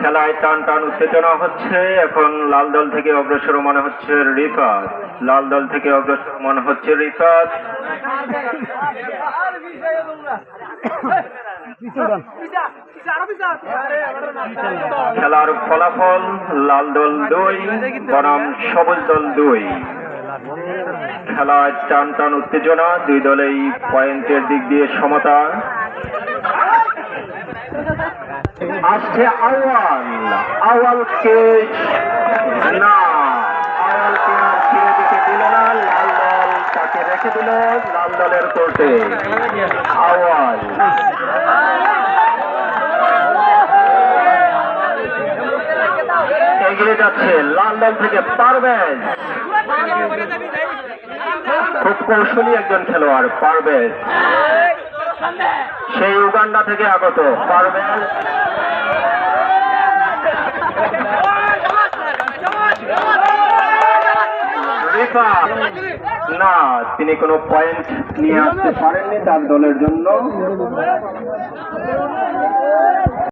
খেলায় টান টান উত্তেজনা হচ্ছে, এখন লাল দল থেকে অগ্রসর মনে হচ্ছে রিফাত। লাল দল থেকে অগ্রসর মনে হচ্ছে রিফাত। খেলার ফলাফল, লাল দল দুই, বনাম সবুজ দল দুই। খেলায় টান টান উত্তেজনা, দুই দলেই পয়েন্টের দিক দিয়ে সমতা। আসছে আওয়াল। আওয়ালকে না। আওয়ালকে আর ফিরে দিল না, লাল দল তাকে রেখে দিল, লাল দলের কোর্টে। আওয়াল। এগিয়ে যাচ্ছে, লাল দল থেকে পারভেজ খুব কৌশলী একজন খেলোয়াড় সেই উগান্ডা থেকে আগত। পারবেন? না তিনি কোনো পয়েন্ট নিয়ে আসতে পারেননি তার দলের জন্য।